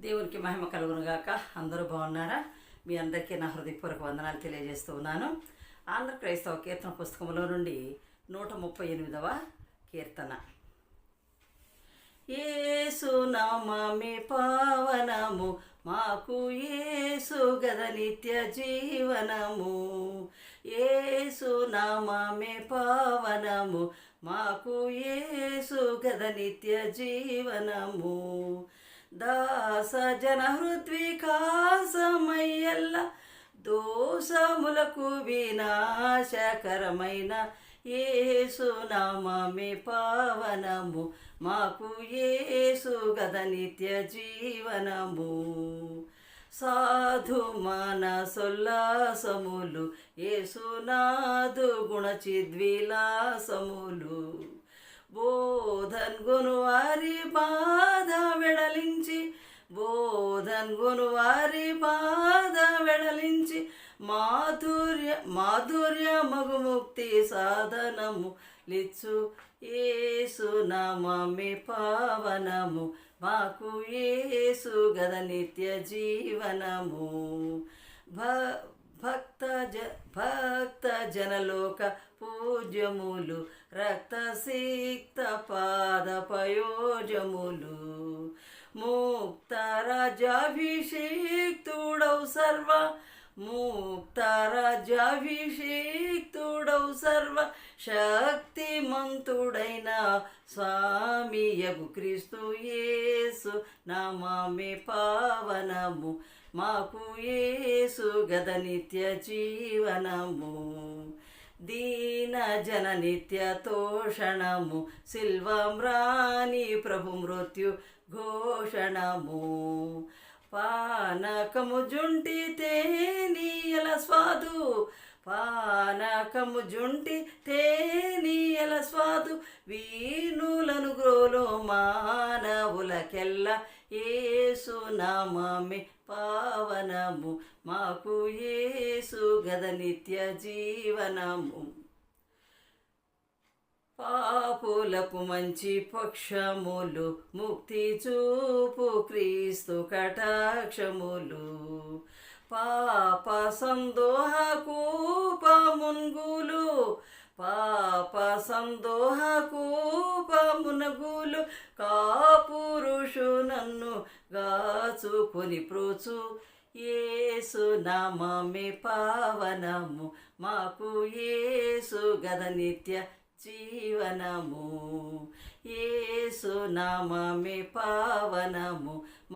దేవునికి మహిమ కలుగునుగాక అందరూ బాగున్నారా? మీ అందరికీ నా హృదయపూర్వక వందనాలు తెలియజేస్తూ ఉన్నాను. ఆంధ్ర క్రైస్తవ కీర్తన పుస్తకంలో నుండి నూట ముప్పై ఎనిమిదవ కీర్తన. ఏసు నామమే పావనము మాకు ఏసు గద నిత్య జీవనము. ఏసు నామమే పావనము మాకు ఏసు గద నిత్య జీవనము. దాస జన హృద్వికాసమయ్యల్ల దోషములకు వినాశకరమైన ఏసునామే పావనము. మాకు ఏసు గద నిత్య జీవనము. సాధు మన సొల్లాసములు ఏసునాదు గుణచిద్విలాసములు. బోధన్ గును వారి బాధ వెడలించి బోధన్గును వారి బాధ వెడలించి మాధుర్య మాధుర్య మగుముక్తి సాధనము లిచ్చు. ఏసు నామమే పావనము మాకు ఏసు గద నిత్య జీవనము. భ భక్త జ భక్త జనలోక పూజ్యములు రక్తసిక్త పాద పయోజములు ముక్తరాజాభిషేక్తుడవు సర్వ ముక్తరాజాభిషేక్తుడవు సర్వ శక్తిమంతుడైన స్వామి యగు క్రీస్తు యేసు నామామే పావనము. మాకు యేసు గద నిత్య జీవనము. దీన జన నిత్య తోషణము సిల్వమ్రాణి ప్రభు మృత్యు ఘోషణము. పానకము జుంటి తేనీయల స్వాదు పానకము జుంటి తేనీయల స్వాదు వీణులను గ్రోలో మానవులకెల్ల ఏసు నామమే పావనము. మాకు ఏసు గద నిత్య జీవనము. పాపులకు మంచి పక్షములు ముక్తి చూపు క్రీస్తు కటాక్షములు. పాప సందోహ కూప మున్గులు పాప సందోహ కూప మునగులు కాపురుషు గాచుకొని ప్రోచు ఏసు నామే పావనము మాకు ఏసు గద నిత్య జీవనము. ఏసు నామే పావనము